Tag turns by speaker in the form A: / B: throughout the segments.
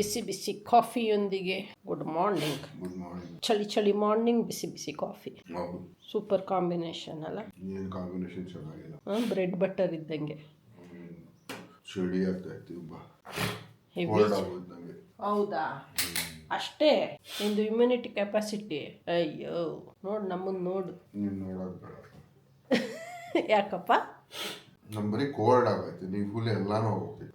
A: ಬಿಸಿ ಬಿಸಿ ಕಾಫಿಯೊಂದಿಗೆ good morning
B: good morning
A: ಚಳಿ ಚಳಿ ಮಾರ್ನಿಂಗ್ ಬಿಸಿ ಬಿಸಿ ಕಾಫಿ.
B: ಹೌದು.
A: ಸೂಪರ್ ಕಾಂಬಿನೇಷನ್ ಅಲ್ಲ?
B: ಏನು ಕಾಂಬಿನೇಷನ್ ಚೆನ್ನಾಗಿಲ್ಲ.
A: ಬ್ರೆಡ್ ಬಟರ್ ಇದ್ದಂಗೆ.
B: ಚಳಿ ಆಗ್ತಾ ಇತ್ತು ತುಂಬ
A: ಹೆವಿ
B: ಕೋಲ್ಡ್ ಆಗೋದು ನನಗೆ
A: ಹೌದಾ? ಅಷ್ಟೇ? ನಿಂದು ಇಮ್ಯುನಿಟಿ ಕೆಪಾಸಿಟಿ ಅಯ್ಯೋ ನೋಡು ನಮ್ಮನ್ನು ನೋಡು.
B: ನೀನು ನೋಡೋದು ಬೇಡ.
A: ಯಾಕಪ್ಪ?
B: ನಮ್ಮ ಬರೀ ಕೋಲ್ಡ್ ಆಗೈತೆ ನೀವು ಫುಲ್ ಎಲ್ಲಾನು ಹೋಗ್ತೀವಿ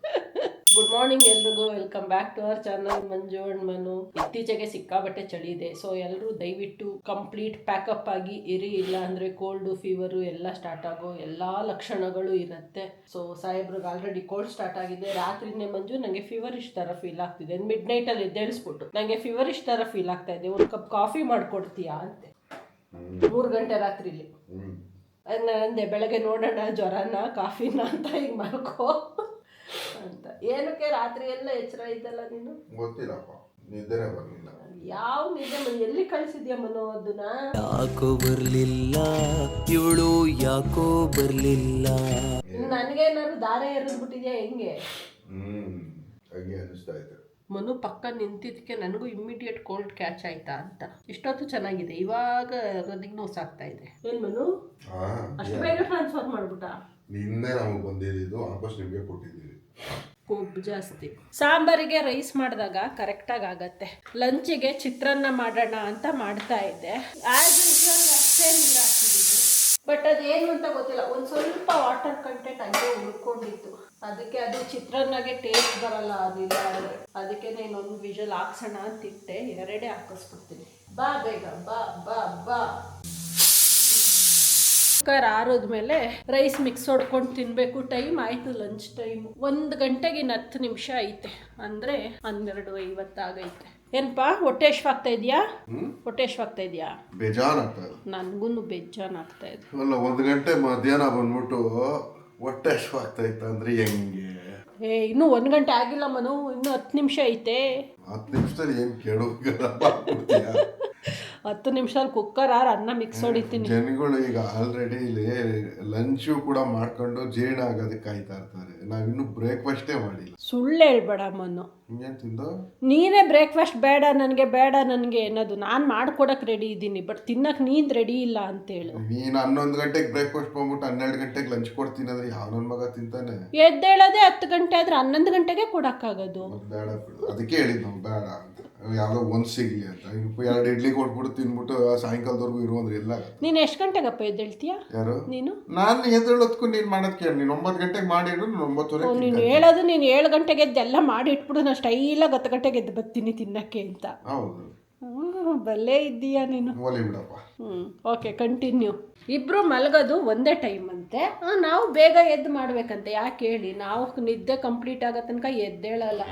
A: ಗುಡ್ ಮಾರ್ನಿಂಗ್ ಎಲ್ರಿಗೂ. Welcome back to our channel Manju and Manu ಇತ್ತೀಚೆಗೆ ಸಿಕ್ಕಾಬಟ್ಟೆ ಚಳಿ ಇದೆ. ಸೊ ಎಲ್ಲರೂ ದಯವಿಟ್ಟು ಕಂಪ್ಲೀಟ್ ಪ್ಯಾಕಪ್ ಆಗಿ ಇರಿ. ಇಲ್ಲ ಅಂದ್ರೆ ಕೋಲ್ಡ್ ಫೀವರು ಎಲ್ಲ ಸ್ಟಾರ್ಟ್ ಆಗೋ ಎಲ್ಲಾ ಲಕ್ಷಣಗಳು ಇರುತ್ತೆ. ಸೊ ಸಾಹೇಬ್ರಿಗೆ ಆಲ್ರೆಡಿ ಕೋಲ್ಡ್ ಸ್ಟಾರ್ಟ್ ಆಗಿದೆ. ರಾತ್ರಿನೇ ಮಂಜು ನನಗೆ ಫೀವರ್ ಇಷ್ಟ ತರ ಫೀಲ್ ಆಗ್ತಿದೆ. ಮಿಡ್ ನೈಟ್ ಅಲ್ಲಿ ಎದ್ದೇಳಿಸ್ಬಿಟ್ಟು. ನನಗೆ ಫೀವರ್ ಇಷ್ಟ ತರ ಫೀಲ್ ಆಗ್ತಾ ಇದೆ. ಒಂದು ಕಪ್ ಕಾಫಿ ಮಾಡ್ಕೊಡ್ತೀಯಾ ಅಂತೆ. ಮೂರು ಗಂಟೆ ರಾತ್ರಿಲಿ. ಅದ್ ಬೆಳಗ್ಗೆ ನೋಡೋಣ ಜ್ವರನ ಕಾಫಿನ ಅಂತ ಈಗ ಮಲ್ಕೋ ಅಂತ. ಏನಕ್ಕೆ ರಾತ್ರಿ ಎಲ್ಲ ಎಚ್ಚರ ಇದ್ದಲ್ಲ ನೀನು?
B: ಗೊತ್ತಿಲ್ಲಪ್ಪ. ನಿದ್ದೆನೇ ಬರಲಿಲ್ಲ.
A: ಯಾವ ನಿದ್ದೆ ಮನೆ ಎಲ್ಲಿ ಕಳಿಸಿದ್ಯಾ ಮನೋ ಅದನ್ನ?
C: ಯಾಕೋ ಬರ್ಲಿಲ್ಲ ಇವಳು ಯಾಕೋ ಬರ್ಲಿಲ್ಲ.
A: ನನಗೇನಾದ್ರು ದಾರೆ ಎರೆದ್ಬಿಟ್ಟಿದ್ಯಾ ಹೆಂಗೆ?
B: ಅನಿಸ್ತಾ ಇತ್ತು.
A: ಮನು ಪಕ್ಕ ನಿಂತಿದ್ದಕ್ಕೆ ನನಗೂ ಇಮ್ಮಿಡಿಯೇಟ್ ಕೋಲ್ಡ್ ಕ್ಯಾಚ್ ಆಯ್ತಾ ಅಂತ. ಇಷ್ಟೊತ್ತು ಚೆನ್ನಾಗಿದೆ ಇವಾಗ ನನಗೆ ಆಗ್ತಾ ಇದೆ. ಏನ್ ಮನು?
B: ಹಾಂ
A: ಅಷ್ಟು ಬೇಗ ಟ್ರಾನ್ಸ್ಫರ್ ಮಾಡ್ಬಿಟ್ಟ?
B: ನಿನ್ನೆ ನಮಗೆ ಬಂದಿದ್ದು ವಾಪಸ್ ನಿಮಗೆ ಕೊಟ್ಟಿದ್ದೀವಿ.
A: ಕೊಬ್ಬು ಜಾಸ್ತಿ. ಸಾಂಬಾರಿಗೆ ರೈಸ್ ಮಾಡಿದಾಗ ಕರೆಕ್ಟಾಗಿ ಆಗತ್ತೆ. ಲಂಚಿಗೆ ಚಿತ್ರಾನ್ನ ಮಾಡೋಣ ಅಂತ ಮಾಡ್ತಾ ಇದ್ದೆ. ಆಸ್ ಯೂಶುವಲ್ ಅಷ್ಟೇ ನೀರು ಹಾಕಿದ್ದೀನಿ. ಬಟ್ ಅದೇನು ಅಂತ ಗೊತ್ತಿಲ್ಲ. ಒಂದು ಸ್ವಲ್ಪ ವಾಟರ್ ಕಂಟೆಂಟ್ ಹಂಗೆ ಉಳ್ಕೊಂಡಿತ್ತು. ಅದಕ್ಕೆ ಅದು ಚಿತ್ರಾನ್ನಗೆ ಟೇಸ್ಟ್ ಬರಲ್ಲ ಅದಿಲ್ಲ ಅದಕ್ಕೆ ಅದಕ್ಕೆ ಇನ್ನೊಂದು ವಿಜಲ್ ಹಾಕ್ಸೋಣ ಅಂತಿಟ್ಟೆ ಎರಡೇ ಹಾಕಿಸ್ಬಿಡ್ತೀನಿ. ಬಾ ಬೇಗ, ಬಾ ಬಾ ಬಾ. ಕುಕ್ಕರ್ ಆರೋದ್ಮೇಲೆ ರೈಸ್ ಮಿಕ್ಸ್ ಹೊಡ್ಕೊಂಡು ತಿನ್ಬೇಕು. ಟೈಮ್ ಆಯ್ತು ಲಂಚ್ ಟೈಮ್ ಒಂದ್ ಗಂಟೆಗೆ ಇನ್ನು ಹತ್ತು ನಿಮಿಷ ಐತೆ. ಅಂದ್ರೆ ಹನ್ನೆರಡು ಐವತ್ತಾಗೈತೆ ಏನಪ್ಪಾ ಹೊಟ್ಟೆ ಆಗ್ತಾ ಇದೆಯಾ? ಹೊಟ್ಟೆ ಆಗ್ತಾ ಇದೆಯಾ?
B: ಬೇಜಾನ್ ಆಗ್ತಾ ಇದೆ.
A: ನನಗೂ ಬೇಜಾನ್ ಆಗ್ತಾ ಇದೆ.
B: ಅಲ್ಲ ಒಂದ್ ಗಂಟೆ ಮಧ್ಯಾಹ್ನ ಬಂದ್ಬಿಟ್ಟು ಹೊಟ್ಟೆ ಆಗ್ತಾ ಇತ್ತು ಅಂದ್ರೆ ಹೆಂಗೆ?
A: ಏ ಇನ್ನೂ ಒಂದ್ ಗಂಟೆ ಆಗಿಲ್ಲ ಮನು. ಇನ್ನೂ ಹತ್ತು ನಿಮಿಷ ಐತೆ.
B: ಹತ್ತು ನಿಮಿಷದಲ್ಲಿ ಏನ್ ಕೇಳೋ
A: ಹತ್ತು ನಿಮಿಷದಲ್ಲಿ ಕುಕ್ಕರ್ ಆರು ಅನ್ನ ಮಿಕ್ಸ್ ಹೊಡಿತೀನಿ
B: ಜನಗಳು ಈಗ ಆಲ್ರೆಡಿ ಇಲ್ಲಿ ಲಂಚು ಕೂಡ ಮಾಡ್ಕೊಂಡು ಜೀರ್ಣ ಆಗೋದಕ್ಕೆ ಕಾಯ್ತಾ ಇರ್ತಾರೆ. ನಾವಿನ್ನೂ ಬ್ರೇಕ್ಫಾಸ್ಟೇ ಮಾಡಿಲ್ಲ.
A: ಸುಳ್ಳು ಹೇಳ್ಬೇಡ ಮನು
B: ಹಿಂಗೇನು ತಿಂದು?
A: ನೀನೇ ಬ್ರೇಕ್ಫಾಸ್ಟ್ ಬೇಡ ನನಗೆ ಬೇಡ ನನಗೆ ಅನ್ನೋದು ನಾನು ಮಾಡ್ಕೊಡಕ್ಕೆ ರೆಡಿ ಇದ್ದೀನಿ ಬಟ್ ತಿನ್ನಕ್ಕೆ ನೀನು ರೆಡಿ ಇಲ್ಲ ಅಂತೇಳು
B: ನೀನು ಹನ್ನೊಂದು ಗಂಟೆಗೆ ಬ್ರೇಕ್ಫಾಸ್ಟ್ ಬಂದ್ಬಿಟ್ಟು ಹನ್ನೆರಡು ಗಂಟೆಗೆ ಲಂಚ್ ಕೊಡ್ತೀನಿ ಅಂದ್ರೆ ಯಾವ ನನ್ನ ಮಗ ತಿಂತಾನೆ.
A: ಎದ್ದೇಳೋದೇ ಹತ್ತು ಗಂಟೆ ಆದ್ರೆ ಹನ್ನೊಂದು ಗಂಟೆಗೆ ಕೊಡೋಕ್ಕಾಗೋದು.
B: ಮತ್ತೆ ಬೇಡ ಬಿಡು. ಅದಕ್ಕೆ ಹೇಳಿದ್ ನಾವು ಬೇಡ ಅಂತ. ಯಾವುದೋ ಒಂದು ಸಿಗ್ಲಿ ಅಂತ. ಎರಡು ಇಡ್ಲಿ ಕೊಟ್ಬಿಟ್ಟು ತಿನ್ಬಿಟ್ಟು ಸಾಯಂಕಾಲದವರೆಗೂ ಇರು ಅಂದ್ರೆ ಎಲ್ಲ
A: ನೀನು ಎಷ್ಟು ಗಂಟೆಗಪ್ಪ ಎದ್ದೇಳ್ತೀಯ?
B: ಯಾರು?
A: ನೀನು?
B: ನಾನು ಎದ್ದೇಳೋದ್ಕು ನೀನು ಮಾಡೋದು ಕೇಳಿ. ನೀನು ಒಂಬತ್ತು ಗಂಟೆಗೆ ಮಾಡಿದ್ರು ಒಂಬತ್ತುವರೆ
A: ನೀನು ಹೇಳೋದು ನೀನು ಏಳು ಗಂಟೆಗೆ ಎದ್ದೆಲ್ಲ ಮಾಡಿ ಇಟ್ಬಿಡು ನಾನು ಸ್ಟೈಲಾಗಿ ಹತ್ತು ಗಂಟೆಗೆ ಎದ್ದು ಬರ್ತೀನಿ ತಿನ್ನಕ್ಕೆ ಅಂತ.
B: ಹೌದು.
A: ಹ್ಞೂ ಬಲ್ಲೇ ಇದ್ದೀಯಾ ನೀನು?
B: ಓಲಿ ಬಿಡಪ್ಪ.
A: ಹ್ಞೂ ಓಕೆ ಕಂಟಿನ್ಯೂ ಇಬ್ರು ಮಲಗೋದು ಒಂದೇ ಟೈಮ್ ಅಂತೆ. ನಾವು ಬೇಗ ಎದ್ದು ಮಾಡ್ಬೇಕಂತೆ ಯಾಕೆ ಹೇಳಿ? ನಾವು ನಿದ್ದೆ ಕಂಪ್ಲೀಟ್ ಆಗೋ ತನಕ ಎದ್ದೇಳಲ್ಲ.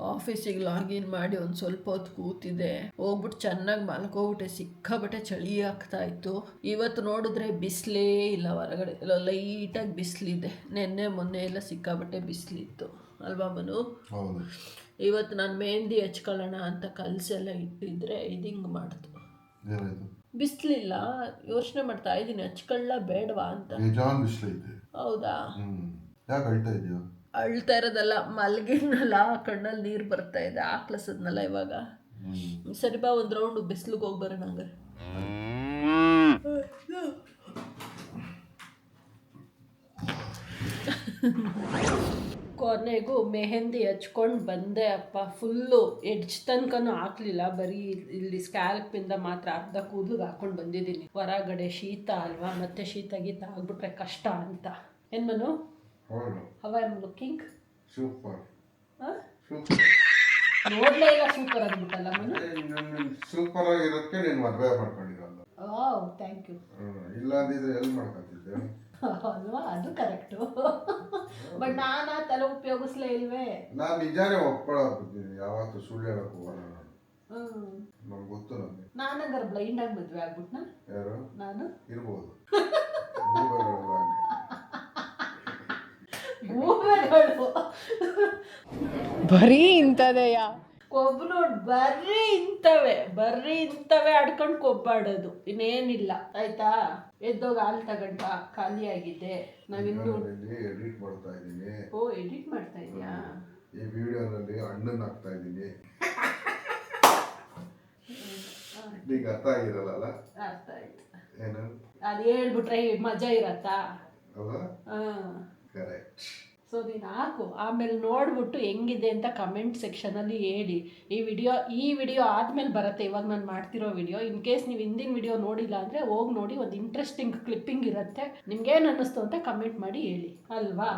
A: ಆಫೀಸಿಗೆ ಲಾಗಿನ್ ಮಾಡಿ ಒಂದು ಸ್ವಲ್ಪ ಹೊತ್ತು ಕೂತಿದೆ. ಹೋಗ್ಬಿಟ್ಟು ಚೆನ್ನಾಗಿ ಮಲ್ಕೋಬಿಟ್ಟೆ. ಸಿಕ್ಕಾಬಿಟ್ಟೆ ಚಳಿ ಆಗ್ತಾ ಇತ್ತು. ಇವತ್ತು ನೋಡಿದ್ರೆ ಬಿಸಿಲೇ ಇಲ್ಲ ಹೊರಗಡೆ. ಎಲ್ಲ ಲೈಟಾಗಿ ಬಿಸಿಲಿದೆ. ನಿನ್ನೆ ಮೊನ್ನೆ ಎಲ್ಲ ಸಿಕ್ಕಾಬಿಟ್ಟೆ ಬಿಸಿಲಿತ್ತು. ಅಲ್ವಾ ಮನು? ಇವತ್ತು ನಾನು ಮೆಹಂದಿ ಹಚ್ಕೊಳ್ಳೋಣ ಅಂತ ಕಲಸೆಲ್ಲ ಇಟ್ಟಿದ್ರೆ ಇದು ಹಿಂಗೆ ಮಾಡ್ತು. ಬಿಸಿಲಿಲ್ಲ. ಯೋಚನೆ ಮಾಡ್ತಾ ಇದ್ದೀನಿ. ಹಚ್ಕೊಳ್ಳ ಬೇಡವಾ ಅಂತ. ಹೌದಾ?
B: ಅಳ್ತಾ
A: ಇರೋದಲ್ಲ ಮಲ್ಗಿನಲ್ಲ ಕಣ್ಣಲ್ಲಿ ನೀರು ಬರ್ತಾ ಇದೆ ಆಕ್ಲಸದ್ನಲ್ಲ ಇವಾಗ.
B: ಹ್ಮ್.
A: ಸರಿ ಬಾ ಒಂದು ರೌಂಡ್ ಬಿಸ್ಲಿಗೆ ಹೋಗಿ ಬರೋಣ ಹಂಗಾರೆ. ಕೊನೆಗೂ ಮೆಹಂದಿ ಹಚ್ಕೊಂಡು ಬಂದೆ ಅಪ್ಪ. ಫುಲ್ಲು ಎಡ್ಜ್ ತನಕನೂ ಹಾಕ್ಲಿಲ್ಲ. ಬರೀ ಇಲ್ಲಿ ಸ್ಕ್ಯಾಲ್ಪಿಂದ ಮಾತ್ರ ಅರ್ಧ ಕೂದಲು ಹಾಕೊಂಡು ಬಂದಿದ್ದೀನಿ. ಹೊರಗಡೆ ಶೀತ ಅಲ್ವಾ? ಮತ್ತೆ ಶೀತ ಗೀತ ಆಗ್ಬಿಟ್ರೆ ಕಷ್ಟ ಅಂತ. ಏನು
B: ಹೌದು
A: ಹವ ಆಮ್ ಲುಕಿಂಗ್
B: ಸೂಪರ್
A: ಹಾಂ
B: ಸೂಪರ್
A: ನೋಡ್ಲೇ ಇಲ್ಲ ಸೂಪರ್ ಅಂದ್ಬಿಟ್ಟಲ್ಲ ಮನು?
B: ಸೂಪರ್ ಆಗಿರೋದಕ್ಕೆ ನೀನು ಮದುವೆ ಮಾಡ್ಕೊಂಡಿರೋದು.
A: Oh thank you.
B: ಇಲ್ಲ ಅಂದಿದ್ರೆ ಎಲ್ಲಿ ಮಾಡ್ಕೊತಿದ್ದೆ?
A: ಅಲ್ವಾ ಅದು ಕರೆಕ್ಟು ಬಟ್ ನಾನು ಆ ತಲೆ ಉಪಯೋಗಿಸ್ಲೇ ಇಲ್ವೇ?
B: ನಾನು ನಿಜಾನೇ ಒಪ್ಕೊಳ್ಳೋಕ್ಕಿದ್ದೀನಿ ಯಾವತ್ತೂ ಸುಳ್ಳು ಹೇಳಕ್ ಹೋಗಲ್ಲ ನಾನು. ನಮ್ಗೆ ಗೊತ್ತು ನನಗೆ
A: ನಾನು ಹಂಗಾರೆ ಬ್ಲೈಂಡ್ ಆಗಿ ಮದ್ವೆ ಆಗ್ಬಿಟ್ನಾ?
B: ಯಾರು?
A: ನಾನು?
B: ಇರ್ಬೋದು.
D: ಬರೀ ಇಂಥದೆಯಾ?
A: ಕೊಬ್ಬು ನೋಡ್ ಬರ್ರಿ ಇಂಥವೆ ಬರ್ರಿ ಇಂಥವೆ ಆಡ್ಕೊಂಡು ಕೊಬ್ಬಾಡೋದು. ಇನ್ನೇನಿಲ್ಲ ಆಯ್ತಾ? ಎದ್ದೋಗ ಹಾಲು ತಗೊಂಡ ಖಾಲಿ ಆಗಿದೆ. ನಾವಿನ್ನು
B: ಎಡಿಟ್ ಮಾಡ್ತಾ ಇದ್ದೀನಿ.
A: ಓ ಎಡಿಟ್ ಮಾಡ್ತಾ ಇದೀಯಾ?
B: ಈ ವಿಡಿಯೋನಲ್ಲಿ ಹಣ್ಣನ್ನು ಹಾಕ್ತಾ ಇದ್ದೀನಿ. ನಿಂಗೆ ಅರ್ಥ ಆಗಿರಲ್ಲ
A: ಅರ್ಥ ಆಯ್ತು.
B: ಏನು
A: ಅದು ಹೇಳ್ಬಿಟ್ರೆ ಮಜಾ ಇರತ್ತಾ?
B: ಅಲ್ಲ
A: ಹಾಂ
B: ಕರೆಕ್ಟ್
A: ಸೊ ನೀನು ಹಾಕು. ಆಮೇಲೆ ನೋಡ್ಬಿಟ್ಟು ಹೆಂಗಿದೆ ಅಂತ ಕಮೆಂಟ್ ಸೆಕ್ಷನಲ್ಲಿ ಹೇಳಿ. ಈ ವಿಡಿಯೋ ಈ ವಿಡಿಯೋ ಆದಮೇಲೆ ಬರುತ್ತೆ. ಇವಾಗ ನಾನು ಮಾಡ್ತಿರೋ ವಿಡಿಯೋ ಇನ್ ಕೇಸ್ ನೀವು ಹಿಂದಿನ ವಿಡಿಯೋ ನೋಡಿಲ್ಲ ಅಂದರೆ ಹೋಗಿ ನೋಡಿ. ಒಂದು ಇಂಟ್ರೆಸ್ಟಿಂಗ್ ಕ್ಲಿಪ್ಪಿಂಗ್ ಇರುತ್ತೆ. ನಿಮ್ಗೇನು ಅನ್ನಿಸ್ತು ಅಂತ ಕಮೆಂಟ್ ಮಾಡಿ ಹೇಳಿ. ಅಲ್ವಾ?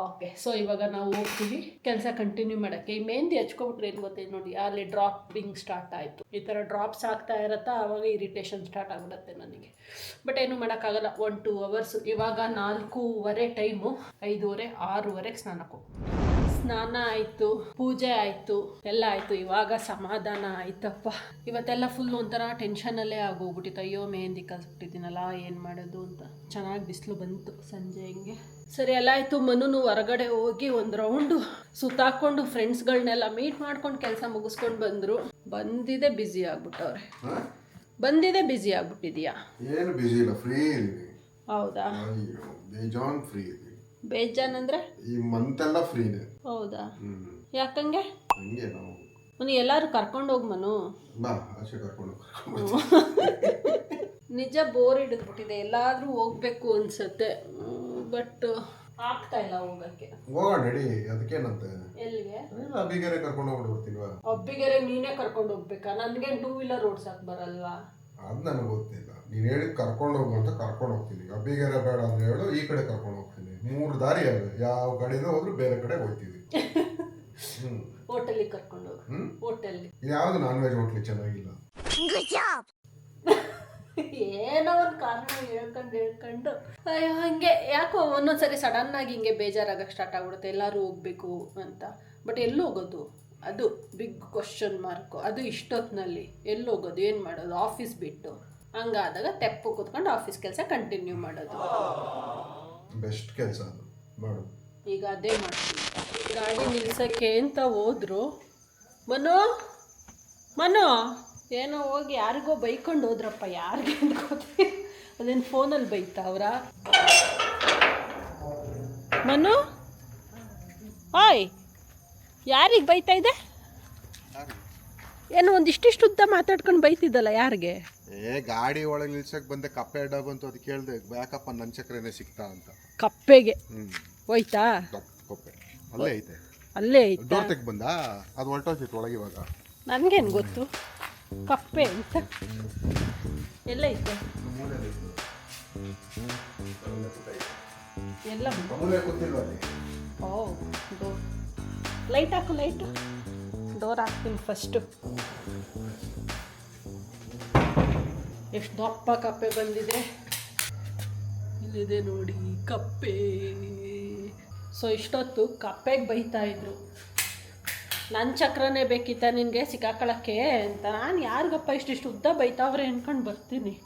A: ಓಕೆ ಸೊ ಇವಾಗ ನಾವು ಹೋಗ್ತೀವಿ. ಕೆಲಸ ಕಂಟಿನ್ಯೂ ಮಾಡೋಕ್ಕೆ. ಈ ಮೆಹಂದಿ ಹಚ್ಕೊಬಿಟ್ರೆ ಏನು ಗೊತ್ತೇ ನೋಡಿ, ಅಲ್ಲಿ ಡ್ರಾಪಿಂಗ್ ಸ್ಟಾರ್ಟ್ ಆಯಿತು. ಈ ಥರ ಡ್ರಾಪ್ಸ್ ಆಗ್ತಾ ಇರತ್ತಾ ಆವಾಗ ಇರಿಟೇಷನ್ ಸ್ಟಾರ್ಟ್ ಆಗಿಬಿಡುತ್ತೆ ನನಗೆ. ಬಟ್ ಏನು ಮಾಡೋಕ್ಕಾಗಲ್ಲ. ಒನ್ ಟೂ ಅವರ್ಸ್ ಇವಾಗ ನಾಲ್ಕೂವರೆ ಟೈಮು ಐದೂವರೆ, ಆರೂವರೆಗೆ ಸ್ನಾನಕ್ಕೆ ಹೋಗ್ತೀನಿ. ಸ್ನಾನ ಆಯಿತು ಪೂಜೆ ಆಯಿತು ಎಲ್ಲ ಆಯಿತು. ಇವಾಗ ಸಮಾಧಾನ ಆಯ್ತಪ್ಪ. ಇವತ್ತೆಲ್ಲ ಫುಲ್ ಒಂಥರ ಟೆನ್ಷನಲ್ಲೇ ಆಗೋಗ್ಬಿಟ್ಟಿತ್ತು. ಅಯ್ಯೋ ಮೆಹಂದಿ ಕಲ್ಸ್ಬಿಟ್ಟಿದ್ದೀನಲ್ಲ ಏನು ಮಾಡೋದು ಅಂತ. ಚೆನ್ನಾಗಿ ಬಿಸಿಲು ಬಂತು ಸಂಜೆ ಹಿಂಗೆ. ಸರಿ ಎಲ್ಲ ಆಯಿತು. ಮನುನು ಹೊರಗಡೆ ಹೋಗಿ ಒಂದು ರೌಂಡು ಸುತ್ತಾಕೊಂಡು ಫ್ರೆಂಡ್ಸ್ಗಳನ್ನೆಲ್ಲ ಮೀಟ್ ಮಾಡ್ಕೊಂಡು ಕೆಲಸ ಮುಗಿಸ್ಕೊಂಡು ಬಂದರು. ಬಂದಿದೆ ಬ್ಯುಸಿ ಆಗ್ಬಿಟ್ಟವ್ರೆ. ಬಂದಿದೆ ಬ್ಯುಸಿ ಆಗ್ಬಿಟ್ಟಿದ್ಯಾ?
B: ಏನು ಬಿಸಿ ಇಲ್ಲ ಫ್ರೀ
A: ಹೌದಾ?
B: ಫ್ರೀ
A: ಬೇಜಾನ್ ಅಂದ್ರೆ?
B: ಈ ಮಂತ್ ಎಲ್ಲ ಫ್ರೀನೇ
A: ಹೌದಾ?
B: ಹ್ಮ್.
A: ಯಾಕಂಗೆ?
B: ಹಂಗೆ ನಾವು.
A: ಮನು ಎಲ್ಲರೂ ಕರ್ಕೊಂಡು ಹೋಗ್ ಮನು?
B: ಬಾ ಆಚೆ ಕರ್ಕೊಂಡು ಕರ್ಕೊಂಡು
A: ನಿಜ ಬೋರ್ ಹಿಡಿದ್ಬಿಟ್ಟಿದೆ. ಎಲ್ಲಾದ್ರೂ ಹೋಗ್ಬೇಕು ಅನ್ಸತ್ತೆ. ಬಟ್ ಆಗ್ತಾ ಇಲ್ಲ ಹೋಗಕ್ಕೆ.
B: ಹೋಗೋಣ ನಡಿ ಅದಕ್ಕೇನಂತೆ?
A: ಎಲ್ಲಿಗೆ?
B: ಇಲ್ಲ ಅಬಿಗೆರೆ ಕರ್ಕೊಂಡು ಹೋಗ್ಬಿಡ್ತೀವ
A: ಒಬ್ಬಿಗೆರೆ ನೀನೇ ಕರ್ಕೊಂಡು ಹೋಗ್ಬೇಕಾ? ನನ್ಗೆ ಟೂ ವೀಲರ್ ಓಡ್ಸಕ್ ಬರಲ್ವಾ?
B: ಅದು ನನಗೆ ಗೊತ್ತಿಲ್ಲ. ನೀನು ಹೇಳಿ ಕರ್ಕೊಂಡು ಹೋಗು ಅಂತ ಕರ್ಕೊಂಡು ಹೋಗ್ತೀನಿ. ಅಬ್ಬಿಗೆರೆ ಬೇಡ ಅಂದ್ರೆ ಹೇಳು ಈ ಕಡೆ ಕರ್ಕೊಂಡು ಹೋಗ್ತೀನಿ ಮೂರು ದಾರಿ ಅವೆ ಯಾವ ಕಡೆಯಿಂದ ಹೋದ್ರು ಬೇರೆ ಕಡೆ ಹೋಗ್ತೀವಿ. ಹ್ಮ್.
A: ಹೋಟೆಲಿಗೆ ಕರ್ಕೊಂಡು ಹೋಗು.
B: ಹ್ಮ್.
A: ಹೋಟೆಲ್ಗೆ
B: ಯಾವ್ದು ನಾನ್ ವೆಜ್ ಹೋಟ್ಲಿ ಚೆನ್ನಾಗಿಲ್ಲ.
A: ಏನೋ ಒಂದು ಕಾರಣ ಹೇಳ್ಕೊಂಡು ಹೇಳ್ಕೊಂಡು. ಅಯ್ಯೋ ಹಂಗೆ ಯಾಕೋ ಒಂದೊಂದ್ಸರಿ ಸಡನ್ ಆಗಿ ಹಿಂಗೆ ಬೇಜಾರಾಗಕ್ಕೆ ಸ್ಟಾರ್ಟ್ ಆಗ್ಬಿಡುತ್ತೆ. ಎಲ್ಲರೂ ಹೋಗ್ಬೇಕು ಅಂತ. ಬಟ್ ಎಲ್ಲಿ ಹೋಗೋದು? ಅದು ಬಿಗ್ ಕ್ವಶನ್ ಮಾರ್ಕು ಅದು ಇಷ್ಟೊತ್ತಿನಲ್ಲಿ ಎಲ್ಲಿ ಹೋಗೋದು? ಏನು ಮಾಡೋದು? ಆಫೀಸ್ ಬಿಟ್ಟು. ಹಂಗಾದಾಗ ತೆಪ್ಪು ಕೂತ್ಕೊಂಡು ಆಫೀಸ್ ಕೆಲಸ ಕಂಟಿನ್ಯೂ ಮಾಡೋದು.
B: ಬೆಸ್ಟ್ ಕೆಲಸ ಅದು. ಮಾಡು.
A: ಈಗ ಅದೇ ಮಾಡ್ತೀನಿ. ಗಾಡಿ ನಿಲ್ಸಕ್ಕೆ ಅಂತ ಹೋದ್ರು? ಮನು? ಮನು? ಏನೋ ಹೋಗಿ ಯಾರಿಗೋ ಬೈಕೊಂಡು ಹೋದ್ರಪ್ಪ, ಯಾರಿಗೆ ಗೊತ್ತಿಲ್ಲ. ಅದೇನು ಫೋನಲ್ಲಿ ಬೈತಾ ಅವರ? ಮನು? ಆಯ್ ಯಾರಿಗೆ ಬೈತಾ ಇದೆ? ಏನೋ ಒಂದಿಷ್ಟಿಷ್ಟು ಉದ್ದ ಮಾತಾಡ್ಕೊಂಡು ಬೈತಿದ್ದಲ್ಲ ಯಾರಿಗೆ?
B: ಏ ಗಾಡಿ ಒಳಗೆ ನಿಲ್ಸಕ್ ಬಂದೆ ಕಪ್ಪೆ ಅಡ್ಡ ಬಂತು ಅದ್ ಕೇಳ್ದೆ ಯಾಕಪ್ಪ ನನ್ನ ಚಕ್ರನೇ ಸಿಕ್ತಾ ಅಂತ.
A: ಕಪ್ಪೆಗೆ?
B: ಹ್ಮ್.
A: ಹೋಯ್ತಾ?
B: ಕಪ್- ಕಪ್ಪೆ. ಅಲ್ಲೇ ಐತೆ.
A: ಅಲ್ಲೇ ಐತೆ?
B: ಡೋರ್ ತೆಗ್ ಬಂದಾ? ಅದು ಹೊರಟೋಗ್ತಿತ್ತು ಒಳಗೆ ಇವಾಗ.
A: ನನಗೇನು ಗೊತ್ತು? ಕಪ್ಪೆ ಅಂತ. ಎಲ್ಲ
B: ಐತೆ? ಎಲ್ಲ
A: ಓ ಲೈಟ್ ಹಾಕು ಲೈಟು ಡೋರ್ ಹಾಕ್ತೀನಿ ಫಸ್ಟು ಎಷ್ಟು ದಪ್ಪ ಕಪ್ಪೆ ಬಂದಿದೆ. ಇಲ್ಲಿದೆ ನೋಡಿ ಕಪ್ಪೆ. ಸೊ ಇಷ್ಟೊತ್ತು ಕಪ್ಪೆಗೆ ಬೈತಾ ಇದ್ರು. ನನ್ನ ಚಕ್ರನೇ ಬೇಕಿತ್ತ ನಿನಗೆ? ಸಿಕ್ಕಾಕೊಳ್ಳೋಕ್ಕೆ ಅಂತ. ನಾನು ಯಾರಿಗಪ್ಪ ಇಷ್ಟಿಷ್ಟು ಉದ್ದ ಬೈತಾವ್ರೆ ಅಂದ್ಕೊಂಡು ಬರ್ತೀನಿ.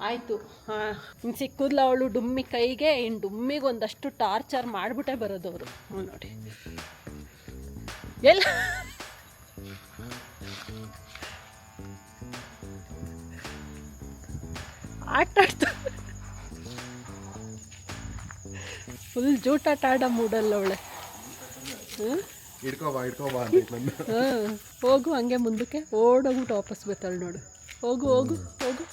A: ಆಯಿತು. ಹಾಂ. ಇನ್ನು ಸಿಕ್ಕಿದ್ಲ ಅವಳು ಡುಮ್ಮಿ ಕೈಗೆ. ಇನ್ನು ಡುಮ್ಮಿಗೆ ಒಂದಷ್ಟು ಟಾರ್ಚರ್ ಮಾಡಿಬಿಟ್ಟೆ ಅವರು ನೋಡಿ. ಎಲ್ಲ ಆಟ ಆಡ್ತಾ ಫುಲ್ ಜೂಟಾಟ ಆಡೋ ಮೂಡಲ್ಲ ಅವಳೆ. ಹಾಂ ಹೋಗು ಹಂಗೆ ಮುಂದಕ್ಕೆ. ಓಡೋಗ್ಬಿಟ್ಟು ವಾಪಸ್ ಬರ್ತಾಳೆ ನೋಡು. ಹೋಗು ಹೋಗು ಹೋಗು.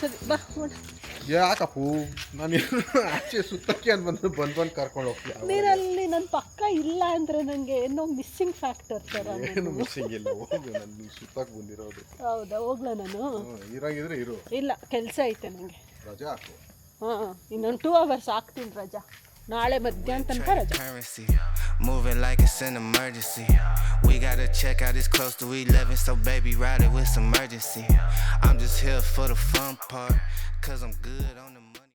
A: ಸರಿ ಬಾ ಓಡ.
B: ಯಾಕಪ್ಪು ನಾನು ಆಚೆ ಸುತ್ತಕ್ಕೆ ಅಂತ ಬಂದು ಬಂದು ಬಂದು ಕರ್ಕೊಂಡು ಹೋಗ್ತೀನಿ.
A: ನೀರಲ್ಲಿ ನನ್ನ ಪಕ್ಕ ಇಲ್ಲ ಅಂದರೆ ನನಗೆ ಏನೋ ಮಿಸ್ಸಿಂಗ್ ಫ್ಯಾಕ್ಟರ್ ಥರ
B: ಏನು ಮಿಸ್ಸಿಂಗ್ ಇಲ್ಲ ಹೋಗು ನಾನು ಸುತ್ತಕ್ಕೆ ಬಂದಿರೋದು.
A: ಹೌದಾ? ಹೋಗ್ಲಾ ನಾನು?
B: ಇರಾಗಿದ್ರೆ ಇರು.
A: ಇಲ್ಲ ಕೆಲಸ ಐತೆ ನನಗೆ
B: ರಜಾ ಹಾಕು.
A: ಹಾಂ ಇನ್ನೊಂದು ಟೂ ಅವರ್ಸ್ ಹಾಕ್ತೀನಿ ರಜಾ. ನಾಳೆ ಮಧ್ಯಾಹ್ನ ತನಕ ರಜಾ
D: currency. Moving like it's an emergency. We gotta check out, it's close to 11, so baby, ride it with some urgency. I'm just here for the fun part, cause I'm good on the